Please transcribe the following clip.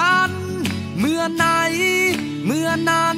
เมื่ อไหน เมื่อนั้น